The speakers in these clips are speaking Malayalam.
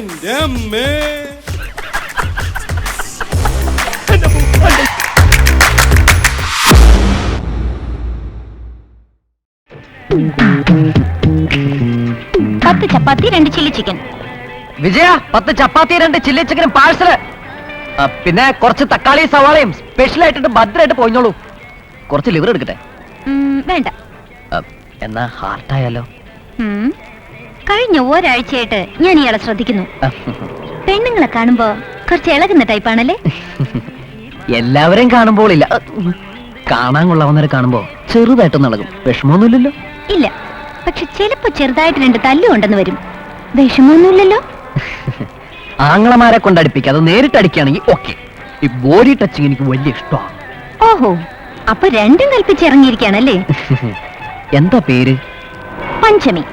എന്റെ അമ്മേ പത്ത് ചപ്പാത്തി രണ്ട് ചില്ലി ചിക്കൻ. വിജയ പത്ത് ചപ്പാത്തി രണ്ട് ചില്ലി ചിക്കനും പാഴ്സൽ. പിന്നെ കുറച്ച് തക്കാളി സവാളയും സ്പെഷ്യൽ ആയിട്ട് ഭദ്രമായിട്ട് പോയിഞ്ഞോളൂ കുറച്ച് ലിവർ എടുക്കട്ടെ? ഉം, വേണ്ട. ആ, എന്നാ ഹാർട്ടായാലോ ഉം. കഴിഞ്ഞ ഒരാഴ്ചയായിട്ട് ഞാൻ ഇയാളെ ശ്രദ്ധിക്കുന്നു. പെണ്ണുങ്ങളെ കാണുമ്പോ കുറച്ച് ഇളകുന്ന ടൈപ്പാണല്ലേ എല്ലാവരെയും കാണുമ്പോൾ ഇല്ല. കാണാൻ കൊള്ളാവുന്നവരെ കാണുമ്പോ ചെറുതായിട്ടൊന്നും ഇളകും. വിഷമമൊന്നുമില്ലല്ലോ. ഇല്ല. പക്ഷെ ചിലപ്പോ ചെറുതായിട്ട് രണ്ട് തല്ലുണ്ടെന്ന് വരും. വിഷമമൊന്നുമില്ലല്ലോ. ആങ്ങളമാരെ കൊണ്ടടിപ്പിക്കുക അത് നേരിട്ട് അടിക്കുകയാണെങ്കിൽ ഓക്കെ ഈ ബോഡി ടച്ചിങ് എനിക്ക് വലിയ ഇഷ്ടമാണ് ഓഹോ. അപ്പൊ രണ്ടും കൽപ്പിച്ചിറങ്ങിയിരിക്കാണല്ലേ എന്താ പേര്? പഞ്ചമി.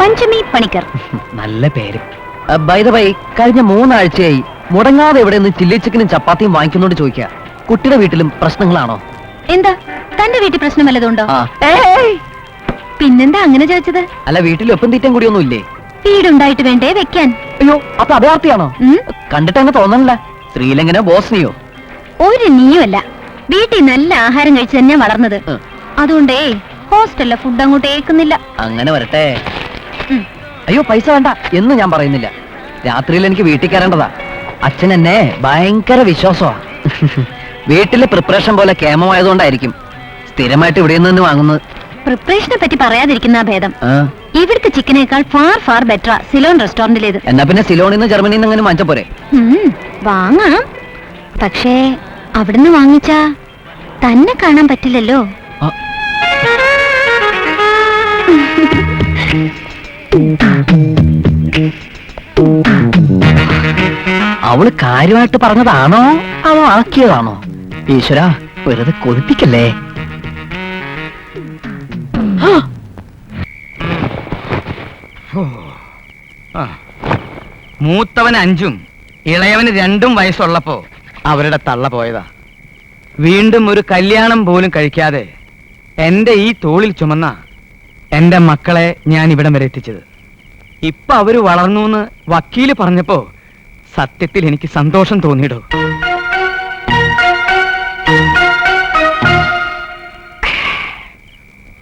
പഞ്ചമി പണിക്കർ. നല്ല പേര്. ബൈ ബൈ കഴിഞ്ഞ മൂന്നാഴ്ചയായി മുടങ്ങാതെ ഇവിടെ നിന്ന് ചില്ലി ചിക്കനും ചപ്പാത്തിയും വാങ്ങിക്കുന്നോണ്ട് ചോദിക്കുക കുട്ടിയുടെ വീട്ടിലും പ്രശ്നങ്ങളാണോ? എന്താ? തന്റെ വീട്ടിൽ പ്രശ്നം വല്ലതുണ്ടോ ആ. പിന്നെന്താ അങ്ങനെ ചോദിച്ചത്? അല്ല വീട്ടിൽ ഒപ്പം തീറ്റം കൂടിയൊന്നും ഇല്ലേ? വീടുണ്ടായിട്ട് വേണ്ടേ വെക്കാൻ? അയ്യോ അപ്പൊ അഭയാർത്ഥിയാണോ? ഉം? കണ്ടിട്ട് അങ്ങനെ തോന്നണില്ല. ശ്രീലങ്കനോ ബോസ്നിയോ? ഒരു നീയുമല്ല. വീട്ടിൽ നല്ല ആഹാരം കഴിച്ച് തന്നെ വളർന്നത്. ഉം. അതുകൊണ്ടേ ഹോസ്റ്റലിലെ ഫുഡ് അങ്ങോട്ട് ഏക്കുന്നില്ല അങ്ങനെ വരട്ടെ. അയ്യോ പൈസ വേണ്ട. എന്ന് ഞാൻ പറയുന്നില്ല. രാത്രിയിൽ എനിക്ക് വീട്ടിൽ കയറേണ്ടതാ. അച്ഛൻ എന്നെ ഭയങ്കര വിശ്വാസമാ. വീട്ടിലെ പ്രിപ്പറേഷൻ പോലെ കേമമായതുകൊണ്ടായിരിക്കും സ്ഥിരമായിട്ട് ഇവിടെ നിന്ന് വാങ്ങുന്നത്. പ്രിപ്പറേഷനെ പറ്റി പറയാതിരിക്കുന്ന ഭേദം. ഇവിടുത്തെ ചിക്കനേക്കാൾ ഫാർ ഫാർ ബെറ്റർ സിലോൺ റെസ്റ്റോറന്റിലേത് എന്നാ പിന്നെ സിലോണിൽ നിന്ന് ജർമ്മനിയിൽ നിന്ന് അങ്ങനെ വാങ്ങിച്ച പോരെ? വാങ്ങാം. പക്ഷേ അവിടുന്ന് വാങ്ങിച്ചാ തന്നെ കാണാൻ പറ്റില്ലല്ലോ. അവൾ കാര്യമായിട്ട് പറഞ്ഞതാണോ? അവ ആക്കിയതാണോ? ഈശ്വര വെറുതെ കൊതിപ്പിക്കല്ലേ? മൂത്തവന് അഞ്ചും ഇളയവന് രണ്ടും വയസ്സുള്ളപ്പോ അവരുടെ തള്ള പോയതാ. വീണ്ടും ഒരു കല്യാണം പോലും കഴിക്കാതെ എന്റെ ഈ തോളിൽ ചുമന്ന എന്റെ മക്കളെ ഞാൻ ഇവിടം വരെ എത്തിച്ചത്. ഇപ്പൊ അവർ വളർന്നു എന്ന് വക്കീൽ പറഞ്ഞപ്പോ സത്യത്തിൽ എനിക്ക് സന്തോഷം തോന്നിയിടോ.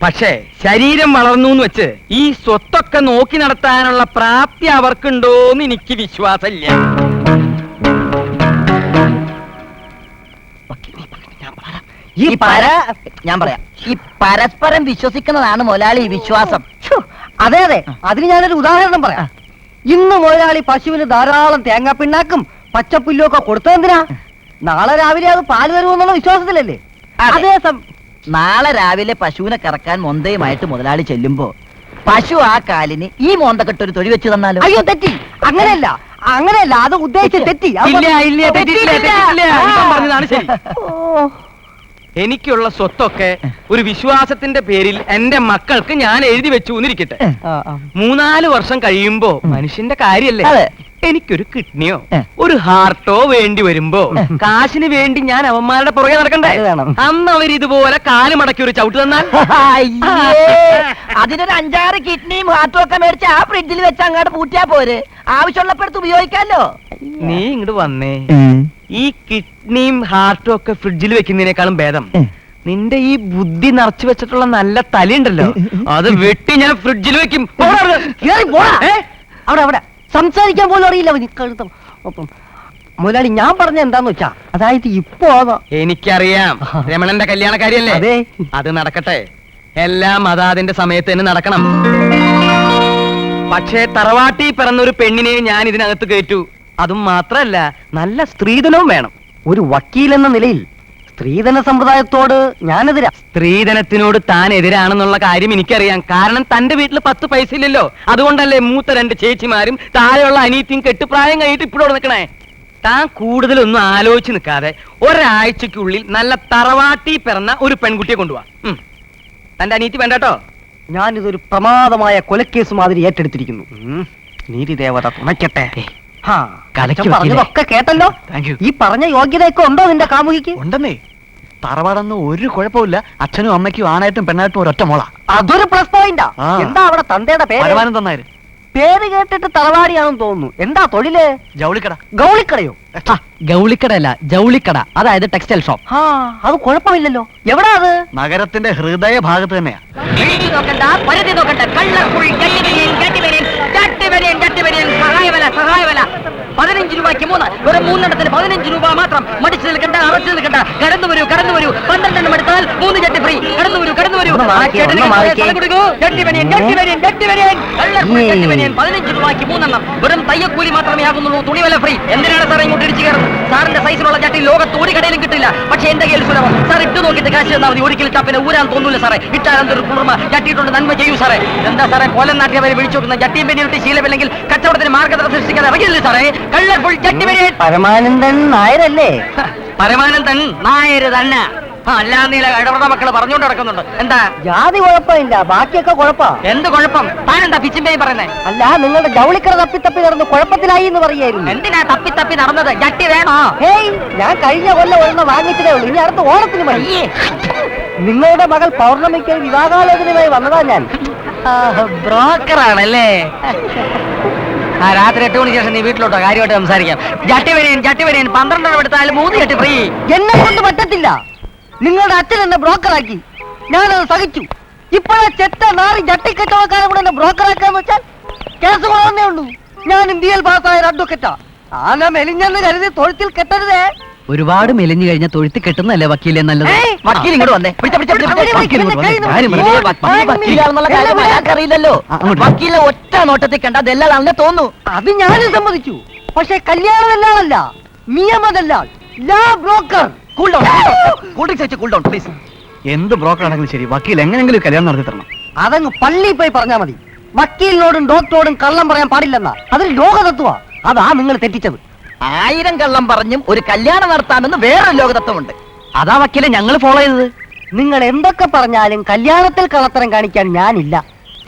പക്ഷേ ശരീരം വളർന്നു എന്ന് വെച്ച് ഈ സ്വത്തൊക്കെ നോക്കി നടത്താനുള്ള പ്രാപ്തി അവർക്കുണ്ടോന്ന് എനിക്ക് വിശ്വാസമില്ല. ഈ പര ഞാൻ പറയാം. ഈ പരസ്പരം വിശ്വസിക്കുന്നതാണ് മുതലാളി വിശ്വാസം. അതെ അതെ. അതിന് ഞാനൊരു ഉദാഹരണം പറയാം. ഇന്ന് മുതലാളി പശുവിന് ധാരാളം തേങ്ങാ പിണ്ണാക്കും പച്ചപ്പുല്ലും ഒക്കെ കൊടുത്തതെന്തിനാ നാളെ രാവിലെ അത് പാൽ തരുമെന്നുള്ള വിശ്വാസത്തിലല്ലേ? അതേസം അതേ നാളെ രാവിലെ പശുവിനെ കറക്കാൻ മൊന്തയുമായിട്ട് മുതലാളി ചെല്ലുമ്പോ പശു ആ കാലിന് ഈ മോന്തക്കെട്ടൊരു തൊഴി വെച്ച് തന്നാലോ? അയ്യോ തെറ്റി. അങ്ങനെയല്ല. അങ്ങനെയല്ല. അത് ഉദ്ദേശിച്ച തെറ്റി. ഇല്ല ഇല്ല പറഞ്ഞതാണ് ശരി. ഓ. എനിക്കുള്ള സ്വത്തൊക്കെ ഒരു വിശ്വാസത്തിന്റെ പേരിൽ എന്റെ മക്കൾക്ക് ഞാൻ എഴുതി വെച്ചു എന്നിരിക്കട്ടെ. മൂന്നാൽ വർഷം കഴിയുമ്പോ മനുഷ്യന്റെ കാര്യല്ലേ. എനിക്കൊരു കിഡ്നിയോ ഒരു ഹാർട്ടോ വേണ്ടി വരുമ്പോ കാശിന് വേണ്ടി ഞാൻ അവന്മാരുടെ പുറകെ നടക്കണ്ടേ? അന്ന് അവർ ഇതുപോലെ കാൽ മടക്കി ഒരു ചവിട്ട് തന്നാൽ. അതിനൊരു അഞ്ചാറ് കിഡ്നിയും ഹാർട്ടും ഒക്കെ മേടിച്ച് ആ ഫ്രിഡ്ജിൽ വെച്ച് അങ്ങോട്ട് പൂട്ടിയാ പോരെ. ആവശ്യമുള്ളപ്പോഴത്ത് ഉപയോഗിക്കാലോ? നീ ഇങ്ങോട്ട് വന്നേ. ഈ കിഡ്നിയും ഹാർട്ടും ഒക്കെ ഫ്രിഡ്ജിൽ വെക്കുന്നതിനേക്കാളും ഭേദം. നിന്റെ ഈ ബുദ്ധി നിറച്ചു വെച്ചിട്ടുള്ള നല്ല തലയുണ്ടല്ലോ. അത് വെട്ടി ഞാൻ ഫ്രിഡ്ജിൽ വെക്കും. പോടാ കേറി പോടാ. ഏ? അവിടെ അവിടെ. സംസാരിക്കാൻ പോലും അറിയില്ല കഴുത്തം ഒപ്പം. മുതലാളി ഞാൻ പറഞ്ഞ എന്താന്ന് വെച്ചാ അതായത് ഇപ്പോ എനിക്കറിയാം. രമണന്റെ കല്യാണ കാര്യല്ലേ അതെ. അത് നടക്കട്ടെ. എല്ലാം അതാതിന്റെ സമയത്ത് തന്നെ നടക്കണം. പക്ഷേ തറവാട്ടി പിറന്ന ഒരു പെണ്ണിനെ ഞാൻ ഇതിനകത്ത് കയറ്റു. അതും മാത്രല്ല നല്ല സ്ത്രീധനവും വേണം. ഒരു വക്കീൽ എന്ന നിലയിൽ സ്ത്രീധന സമ്പ്രദായത്തോട് ഞാനെതിരാ. സ്ത്രീധനത്തിനോട് താൻ എതിരാണെന്നുള്ള കാര്യം എനിക്കറിയാം. കാരണം തന്റെ വീട്ടിൽ പത്ത് പൈസ ഇല്ലല്ലോ. അതുകൊണ്ടല്ലേ മൂത്ത രണ്ട് ചേച്ചിമാരും താഴെയുള്ള അനീത്തിയും കെട്ടുപ്രായം കഴിഞ്ഞിട്ട് ഇപ്പോഴും നിൽക്കണേ? താൻ കൂടുതലൊന്നും ആലോചിച്ച് നിൽക്കാതെ ഒരാഴ്ചക്കുള്ളിൽ നല്ല തറവാട്ടി പിറന്ന ഒരു പെൺകുട്ടിയെ കൊണ്ടുപോവാ. തന്റെ അനീത്തി വേണ്ടട്ടോ? ഞാനിതൊരു പ്രമാദമായ കൊലക്കേസ് മാതിരി ഏറ്റെടുത്തിരിക്കുന്നു. നീതി ദേവത തുണയ്ക്കട്ടെ. കലക്കി പറഞ്ഞതൊക്കെ കേട്ടല്ലോ. ഈ പറഞ്ഞ യോഗ്യതയൊക്കെ ഉണ്ടോ നിന്റെ കാമുകിക്ക്? ഉണ്ടെന്നേ. തറവാടൊന്നും ഒരു കുഴപ്പമില്ല അച്ഛനും അമ്മയ്ക്കും ആണായിട്ടും പെണ്ണായിട്ടും ഒരൊറ്റ മോളാ. അതൊരു പ്ലസ് പോയിന്റാ ആ. എന്താ അവിടെ തന്തയുടെ പേര്? തന്നായിരുന്നു പേര് കേട്ടിട്ട് തറവാടിയാണെന്ന് തോന്നുന്നു. എന്താ തൊഴിൽ? ജൗളിക്കട. ഗൗളിക്കടയോ? ഗൗളിക്കടയല്ല ജൗളിക്കട. അതായത് ടെക്സ്റ്റൈൽ ഷോപ്പ് ആ അത് കുഴപ്പമില്ലല്ലോ. എവിടാ അത്? നഗരത്തിന്റെ ഹൃദയ ഭാഗത്ത് തന്നെയാ. നോക്കണ്ട പരിധി നോക്കണ്ട. കള്ളക്കുഴി രൂപയ്ക്ക് മൂന്ന് വെറും മൂന്നെണ്ണത്തിന് പതിനഞ്ച് രൂപ മാത്രം. മടിച്ചു നിൽക്കണ്ട അറച്ചു നിൽക്കണ്ട. കടന്നു വരൂ കടന്നു വരൂ. പന്ത്രണ്ടെണ്ണം എടുത്താൽ മൂന്ന് ചട്ടി ഫ്രീ കടന്നു വരൂ കടന്നു വരൂ. പതിനഞ്ച് രൂപയ്ക്ക് മൂന്നെണ്ണം. വെറും തയ്യക്കൂലി മാത്രമേ ആകുന്നുള്ളൂ. തുണിവില ഫ്രീ എന്തിനാണ് സാറേ ഇങ്ങോട്ട് ഇടിച്ചു കയറുന്നത്? സാറിന്റെ ചട്ടി ലോകത്ത് ഒരു കടയിലും കിട്ടില്ല. പക്ഷേ എന്റെ കയ്യിൽ സുലഭം. സാർ ഇട്ട് നോക്കിയിട്ട് കാശ് തന്നാൽ മതി. ഒരിക്കലും ടപ്പിനെ ഊരാൻ തോന്നൂല സാറേ. ഇട്ടാൽ എന്തൊരു കുളിർമ ചട്ടിയിട്ടുണ്ട് നന്മ ചെയ്യൂ സാറേ. എന്താ സാറേ കൊല്ലം നാട്ടിൽ അവരെ വിളിച്ചു നോക്കുന്ന ചട്ടിയും പെണ്ണിട്ട് ശീലമില്ലെങ്കിൽ കച്ചവടത്തിന് മാർഗതടം സൃഷ്ടിക്കാതെ ഇറങ്ങിയില്ല സാറേ? കളർഫുൾ ചട്ടി വരെ പരമാനന്ദൻ നായരല്ലേ? പരമാനന്ദൻ നായര് തന്നെ. ആ, അല്ലാതെ നീല ഇടപെട മക്കൾ പറഞ്ഞുകൊണ്ട് നടക്കുന്നുണ്ട്. എന്താ? ജാതി കുഴപ്പമില്ല. ബാക്കിയൊക്കെ കുഴപ്പാ. എന്ത് കുഴപ്പം? താനെന്താ പിച്ചിമ്പേയും പറയുന്നേ? അല്ല നിങ്ങളുടെ ജൗളിക്കട തപ്പി തപ്പി നടന്ന് കുഴപ്പത്തിലായി എന്ന് പറയായിരുന്നു എന്തിനാ തപ്പി തപ്പി നടന്നത്? ജട്ടി വേണോ? ഹേയ് ഞാൻ കഴിഞ്ഞ കൊല്ലം ഒരെണ്ണം വാങ്ങിച്ചതേ ഉള്ളൂ. ഇനി അടുത്ത ഓണത്തിന് മതി നിങ്ങളുടെ മകൾ പൗർണമിക്ക് വിവാഹാലോചനയുമായി വന്നതാ ഞാൻ. ബ്രോക്കറാണല്ലേ? ആ രാത്രി എട്ട് മണിക്ക് ശേഷം നീ വീട്ടിലോട്ടോ? കാര്യമായിട്ട് സംസാരിക്കാം. ജട്ടി വരെയും ജട്ടി വരെയും പന്ത്രണ്ടെണ്ണം എടുത്താലും മൂന്ന് ജട്ടി ഫ്രീ. എന്നെ കൊണ്ട് പറ്റത്തില്ല. നിങ്ങളുടെ അച്ഛൻ എന്നെ ബ്രോക്കറാക്കി. ഞാനത് സഹിച്ചു. ഇപ്പോഴാ ചെത്ത നാറി ജട്ടിക്കച്ചവടക്കാരെ കൂടെ എന്നെ ബ്രോക്കറാക്കാന്ന് വെച്ചാൽ കേസ് കൊള്ളാന്നേ ഉള്ളൂ. ഞാൻ ഇന്ത്യയിൽ പാസ്സായ അഡ്വക്കറ്റാ ആന മെലിഞ്ഞെന്ന് കരുതി തൊഴുത്തിൽ കെട്ടരുതേ. ഒരുപാട് മെലിഞ്ഞു കഴിഞ്ഞാൽ തൊഴുത്തി കെട്ടുന്നല്ലേ വക്കീലെ നല്ലത്? വക്കീൽ ഇങ്ങോട്ട് വന്നേ. വക്കീലെ ഒറ്റ നോട്ടത്തിൽ കണ്ട ദല്ലാളാണെന്ന് തോന്നുന്നു അത് ഞാനും സമ്മതിച്ചു. പക്ഷെ കല്യാണമല്ലാളല്ല നിയമതല്ലാൾ ലാ broker. Cool down cool drinks വെച്ച് കൂൾ ഡൗൺ പ്ലീസ് എന്ത് ബ്രോക്കർ ആണെങ്കിലും ശരി വക്കീൽ എങ്ങനെങ്കിലും കല്യാണം നടത്തി തരണം. അതങ്ങ് പള്ളിയിൽ പോയി പറഞ്ഞാ മതി. വക്കീലിനോടും ഡോക്ടറോടും കള്ളം പറയാൻ പാടില്ലെന്നാ. അതൊരു ലോകതത്വ അതാ നിങ്ങൾ തെറ്റിച്ചത്. ആയിരം കള്ളം പറഞ്ഞും ഒരു കല്യാണം നടത്താമെന്ന് വേറൊരു ലോകതത്വമുണ്ട്. അതാ വക്കീലെ ഞങ്ങൾ ഫോളോ ചെയ്തത്. നിങ്ങൾ എന്തൊക്കെ പറഞ്ഞാലും കല്യാണത്തിൽ കള്ളത്തരം കാണിക്കാൻ ഞാനില്ല.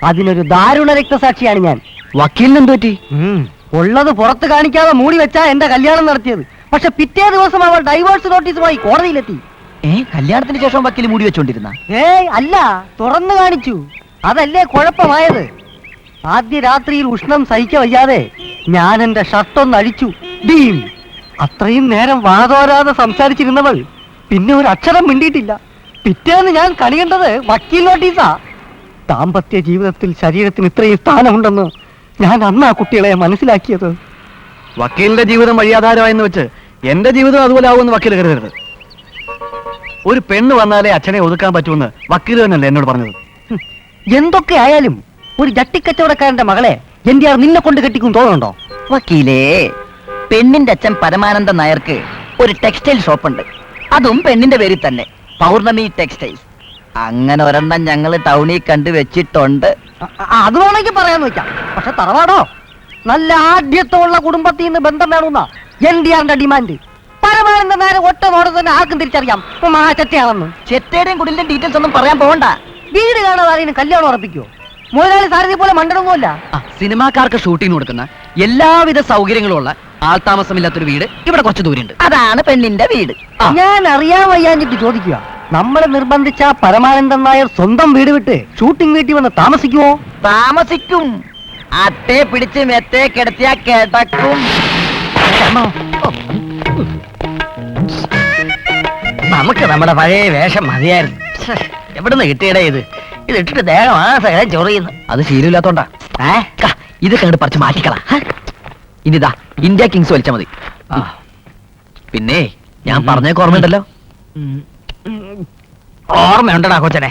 അതിനൊരു ദാരുണ രക്തസാക്ഷിയാണ് ഞാൻ. വക്കീലിന് എന്ത് പറ്റി ഉള്ളത് പുറത്ത് കാണിക്കാതെ മൂടി വെച്ചാ എന്റെ കല്യാണം നടത്തിയത്. പക്ഷെ പിറ്റേ ദിവസം അവൾ ഡൈവോഴ്സ് നോട്ടീസുമായി കോടതിയിലെത്തി. ഏ കല്യാണത്തിന് ശേഷം വക്കീൽ മൂടി വെച്ചോണ്ടിരുന്ന? ഏയ് അല്ല തുറന്നു കാണിച്ചു. അതല്ലേ കുഴപ്പമായത്? ആദ്യ രാത്രിയിൽ ഉഷ്ണം സഹിക്ക വയ്യാതെ ഞാൻ എന്റെ ഷർട്ടൊന്ന് അഴിച്ചു. ഡീം അത്രയും നേരം വാതോരാതെ സംസാരിച്ചിരുന്നവൾ പിന്നെ ഒരു അക്ഷരം മിണ്ടിയിട്ടില്ല. പിറ്റേന്ന് ഞാൻ കണിയേണ്ടത് വക്കീൽ നോട്ടീസാ ദാമ്പത്യ ജീവിതത്തിൽ ശരീരത്തിന് ഇത്രയും സ്ഥാനമുണ്ടെന്ന് ഞാൻ അന്ന് ആ കുട്ടികളെ മനസ്സിലാക്കിയത്. വക്കീലിന്റെ ജീവിതം വഴിയാധാരമായെന്ന് വെച്ച് എന്റെ ജീവിതം അതുപോലെ ആവുമെന്ന് വക്കീൽ കരുതരുത്. ഒരു പെണ്ണ് വന്നാലേ അച്ഛനെ ഒതുക്കാൻ പറ്റുമെന്ന് വക്കീൽ തന്നെയല്ലേ എന്നോട് പറഞ്ഞത്. എന്തൊക്കെ ആയാലും ഒരു ജട്ടിക്കച്ചവടക്കാരന്റെ മകളെ എന്റെ ആർ നിന്നെ കൊണ്ട് കെട്ടിക്കും തോന്നുന്നുണ്ടോ? വക്കീലേ പെണ്ണിന്റെ അച്ഛൻ പരമാനന്ദ നായർക്ക് ഒരു ടെക്സ്റ്റൈൽ ഷോപ്പ് ഉണ്ട് അതും പെണ്ണിന്റെ പേരിൽ തന്നെ. പൗർണമി ടെക്സ്റ്റൈൽസ് അങ്ങനെ ഒരെണ്ണം ഞങ്ങൾ ടൗണിൽ കണ്ടു വെച്ചിട്ടുണ്ട് അ- അ- അത് വേണമെങ്കിൽ പറയാന്ന് വെച്ചാ പക്ഷെ തറവാടോ? നല്ല ആദ്യത്തുള്ള കുടുംബത്തിൽ നിന്ന് ബന്ധം വേണമെന്നാ എൻ ഡി ആറിന്റെ ഡിമാൻഡ്. പരമാനന്ദ നേരെ ഒറ്റ നോടെ തന്നെ ആർക്കും തിരിച്ചറിയാം. മാറ്റത്തെയാണെന്ന് ചെറ്റയുടെയും കുടിലിന്റെ ഡീറ്റെയിൽസ് ഒന്നും പറയാൻ പോകണ്ട വീട് കാണാതെ ആരെയും കല്യാണം ഉറപ്പിക്കോ? മുതലാളി സാരഥി പോലെ മണ്ടനൊന്നുമല്ല സിനിമാക്കാർക്ക് ഷൂട്ടിംഗ് കൊടുക്കുന്ന എല്ലാവിധ സൗകര്യങ്ങളും ഉള്ള ആൾതാമസമില്ലാത്തൊരു വീട് ഇവിടെ കുറച്ച് ദൂരമുണ്ട് അതാണ് പെണ്ണിന്റെ വീട്. ഞാൻ അറിയാൻ വയ്യാഞ്ഞിട്ട് ചോദിക്കുക നമ്മളെ നിർബന്ധിച്ച പരമാനന്ദൻ നായർ സ്വന്തം വീട് വിട്ട് ഷൂട്ടിംഗ് വീട്ടിൽ വന്ന് താമസിക്കുമോ താമസിക്കും. അത്തേ പിടിച്ച് മെത്തേ കിടത്തിയ കിടക്കും. നമുക്ക് നമ്മുടെ പഴയ വേഷം മതിയായിരുന്നു. എവിടുന്ന് കിട്ടിയടേ ഇത്? ഇത് ഇട്ടിട്ട് ദേഹം ആ സകലം ചൊറിയുന്നു. അത് ശീലമില്ലാത്തോണ്ടാ. ഏ? ഇത് കണ്ട് പറിച്ച് മാറ്റിക്കളാ. ഇനിതാ ഇന്ത്യ കിങ്സ് വലിച്ചാ മതി. പിന്നെ ഞാൻ പറഞ്ഞേക്ക് ഓർമ്മയുണ്ടല്ലോ? ഓർമ്മയുണ്ടടാ കൊച്ചനെ.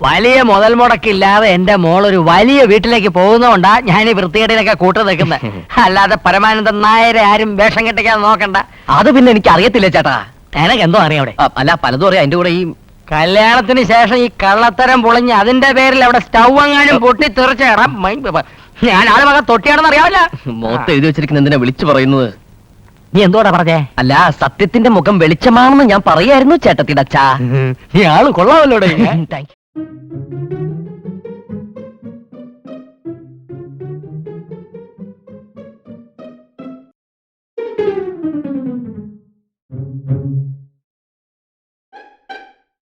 വലിയ മുതൽ മുടക്കില്ലാതെ എന്റെ മോൾ ഒരു വലിയ വീട്ടിലേക്ക് പോകുന്നതുകൊണ്ടാ ഞാൻ ഈ വൃത്തികേടിലൊക്കെ കൂട്ടു നിൽക്കുന്നത് അല്ലാതെ പരമാനന്ദൻ നായരെ ആരും വേഷം കെട്ടിക്കാൻ നോക്കണ്ട. അത് പിന്നെ എനിക്ക് അറിയത്തില്ല ചേട്ടാ. എനക്ക് എന്തോ അറിയാം അവിടെ. അല്ല പലതും അറിയാം. അതിന്റെ കൂടെ ഈ കല്യാണത്തിന് ശേഷം ഈ കള്ളത്തരം പൊളിഞ്ഞ് അതിന്റെ പേരിൽ അവിടെ സ്റ്റൗ അങ്ങാനും പൊട്ടി തെറിച്ചേടാം ഞാൻ ആൾ വക തൊട്ടിയാണെന്ന് അറിയാവില്ല മുഖത്ത് എഴുതി വെച്ചിരിക്കുന്ന എന്തിനാ വിളിച്ചു പറയുന്നത്? നീ എന്തോടാ പറഞ്ഞേ? അല്ല സത്യത്തിന്റെ മുഖം വെളിച്ചമാണെന്ന് ഞാൻ പറയായിരുന്നു ചേട്ടത്തിടച്ചാ. നീ ആൾ കൊള്ളാമല്ലോടെ. Thank you